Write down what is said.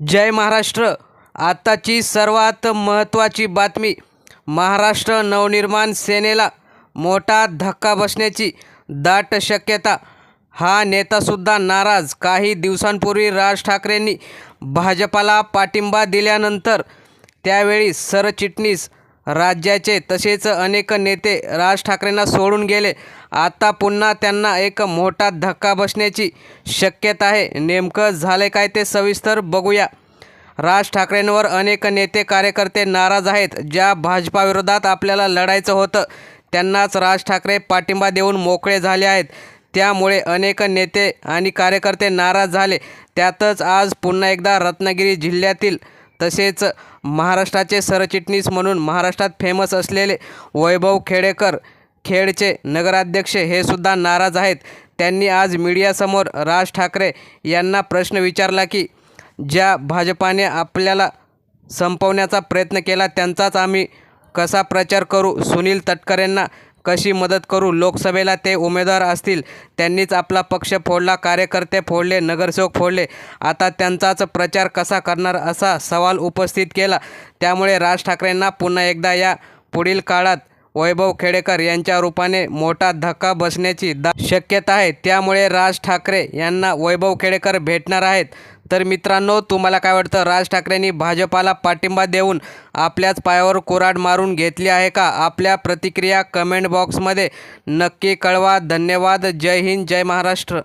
जय महाराष्ट्र. आत्ताची सर्वात महत्त्वाची बातमी महाराष्ट्र नवनिर्माण सेनेला मोठा धक्का बसण्याची दाट शक्यता. हा नेतासुद्धा नाराज. काही दिवसांपूर्वी राज ठाकरेंनी भाजपाला पाठिंबा दिल्यानंतर त्यावेळी सरचिटणीस राज्याचे तसेच अनेक नेते राज ठाकरेंना सोडून गेले. आता पुन्हा त्यांना एक मोठा धक्का बसण्याची शक्यता आहे. नेमकं झालं काय ते सविस्तर बघूया. राज ठाकरेंवर अनेक नेते कार्यकर्ते नाराज आहेत. ज्या भाजपाविरोधात आपल्याला लढायचं होतं त्यांनाच राज ठाकरे पाठिंबा देऊन मोकळे झाले आहेत. त्यामुळे अनेक नेते आणि कार्यकर्ते नाराज झाले. त्यातच आज पुन्हा एकदा रत्नागिरी जिल्ह्यातील तसेच महाराष्ट्राचे सरचिटणीस म्हणून महाराष्ट्रात फेमस असलेले वैभव खेडेकर खेडचे नगराध्यक्ष हे सुद्धा नाराज आहेत. त्यांनी आज मीडियासमोर राज ठाकरे यांना प्रश्न विचारला की ज्या भाजपाने आपल्याला संपवण्याचा प्रयत्न केला त्यांचाच आम्ही कसा प्रचार करू? सुनील तटकरेंना कशी मदत करू? लोकसभेला ते उमेदवार असतील. त्यांनीच आपला पक्ष फोडला कार्यकर्ते फोडले नगरसेवक फोडले. आता त्यांचाच प्रचार कसा करणार असा सवाल उपस्थित केला. त्यामुळे राज ठाकरेंना पुन्हा एकदा या पुढील काळात वैभव खेडेकर यांच्या रूपाने मोठा धक्का बसण्याची दा शक्यता आहे. त्यामुळे राज ठाकरे यांना वैभव खेडेकर भेटणार आहेत. तर मित्रांनो तुम्हाला काय वाटतं? राज ठाकरेंनी भाजपाला पाठिंबा देऊन आपल्याच पायावर कुऱ्हाड मारून घेतली आहे का? आपल्या प्रतिक्रिया कमेंट बॉक्समध्ये नक्की कळवा. धन्यवाद. जय हिंद. जय महाराष्ट्र.